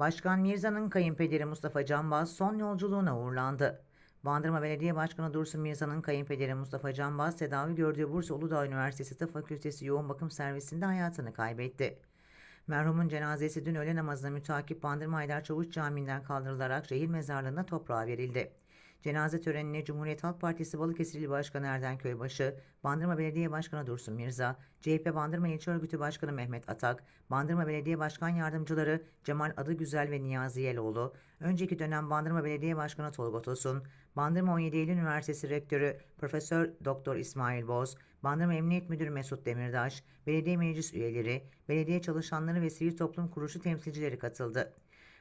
Başkan Mirza'nın kayınpederi Mustafa Canbaz son yolculuğuna uğurlandı. Bandırma Belediye Başkanı Dursun Mirza'nın kayınpederi Mustafa Canbaz tedavi gördüğü Bursa Uludağ Üniversitesi Tıp Fakültesi Yoğun Bakım Servisinde hayatını kaybetti. Merhumun cenazesi dün öğle namazına mütakip Bandırma Haydar Çavuş Camii'nden kaldırılarak şehir mezarlığına toprağa verildi. Cenaze törenine Cumhuriyet Halk Partisi Balıkesir İl Başkanı Erden Köybaşı, Bandırma Belediye Başkanı Dursun Mirza, CHP Bandırma İlçe Örgütü Başkanı Mehmet Atak, Bandırma Belediye Başkan Yardımcıları Cemal Adıgüzel ve Niyazi Yeloğlu, önceki dönem Bandırma Belediye Başkanı Tolga Tosun, Bandırma 17 Eylül Üniversitesi Rektörü Profesör Doktor İsmail Boz, Bandırma Emniyet Müdürü Mesut Demirdaş, belediye meclis üyeleri, belediye çalışanları ve sivil toplum kuruluşu temsilcileri katıldı.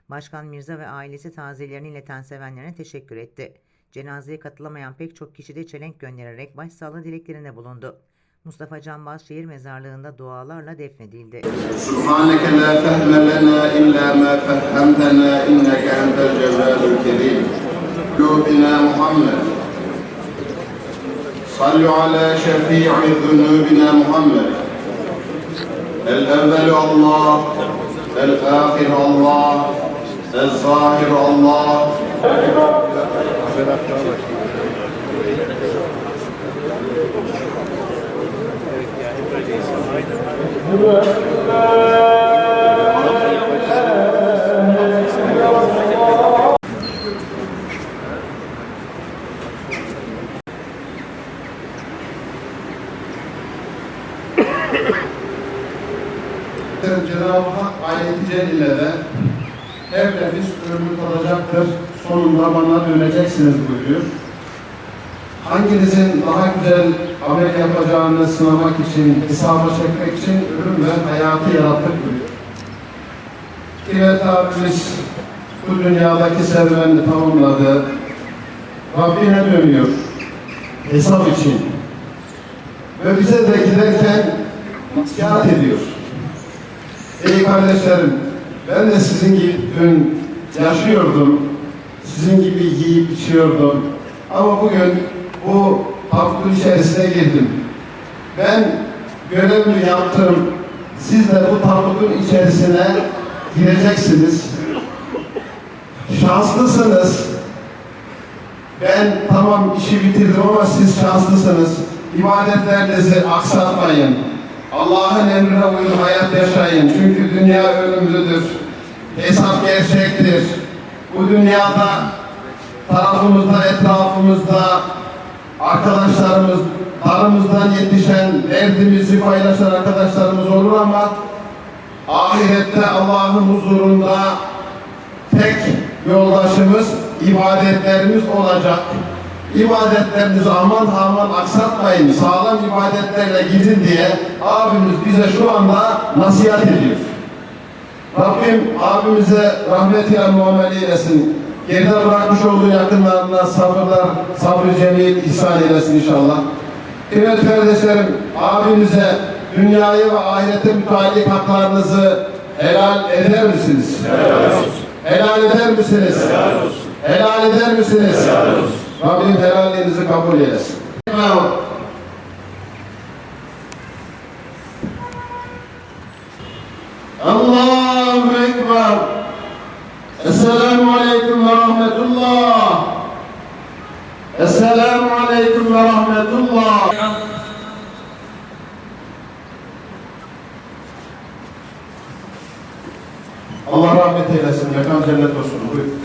Başkan Mirza ve ailesi taziyelerini ileten sevenlerine teşekkür etti. Cenazeye katılamayan pek çok kişi de çelenk göndererek başsağlığı dileklerinde bulundu. Mustafa Canbaz şehir mezarlığında dualarla defnedildi. Subhaneke la fehme lena illa ma fehemtena inneke entel cevvalul kerim. Lübina Muhammed. Sallu ala şefi'i zunubina Muhammed. El evvelu Allah, el ahir Allah, el zahir Allah. Berat Dağbaş. Cenab-ı Hak ayet-i celilede her nefis ömrü kalacaktır. Sonunda bana döneceksiniz buyuruyor. Hanginizin daha güzel amel yapacağını sınamak için, hesaba çekmek için ölüm ve hayatı yarattık buyuruyor. Kıymet abimiz bu dünyadaki serüvenini tamamladı. Rabbine dönüyor. Hesap için. Ve bize de giderken nasihat ediyor. Ey kardeşlerim, ben de sizin gibi dün yaşıyordum. Sizin gibi yiyip içiyordum. Ama bugün bu tabutun içerisine girdim. Ben görevimi yaptım. Siz de bu tabutun içerisine gireceksiniz. Şanslısınız. Ben tamam işi bitirdim ama siz şanslısınız. İbadetlerinizi aksatmayın. Allah'ın emrine uyun hayat yaşayın. Çünkü dünya ölümlüdür. Hesap gerçektir. Bu dünyada tarafımızda, etrafımızda arkadaşlarımız, aramızdan yetişen, derdimizi paylaşan arkadaşlarımız olur ama ahirette Allah'ın huzurunda tek yoldaşımız ibadetlerimiz olacak. İbadetlerinizi aman aman aksatmayın, sağlam ibadetlerle gidin diye abimiz bize şu anda nasihat ediyor. Rabbim abimize rahmetiyle muamele eylesin. Geride bırakmış olduğu yakınlarına sabırlar, sabrı cemil ihsan eylesin inşallah. Kıymetli kardeşlerim, abimize dünyayı ve ahirete müteallik haklarınızı helal eder misiniz? Helal eder misiniz? Helal eder misiniz? Rabbim helalliğinizi kabul eylesin. Allahu Esselamu Aleyküm ve Rahmetullah. Esselamu Aleyküm ve Rahmetullah. Allah rahmet eylesin. Mekan cennet olsun. Buyurun.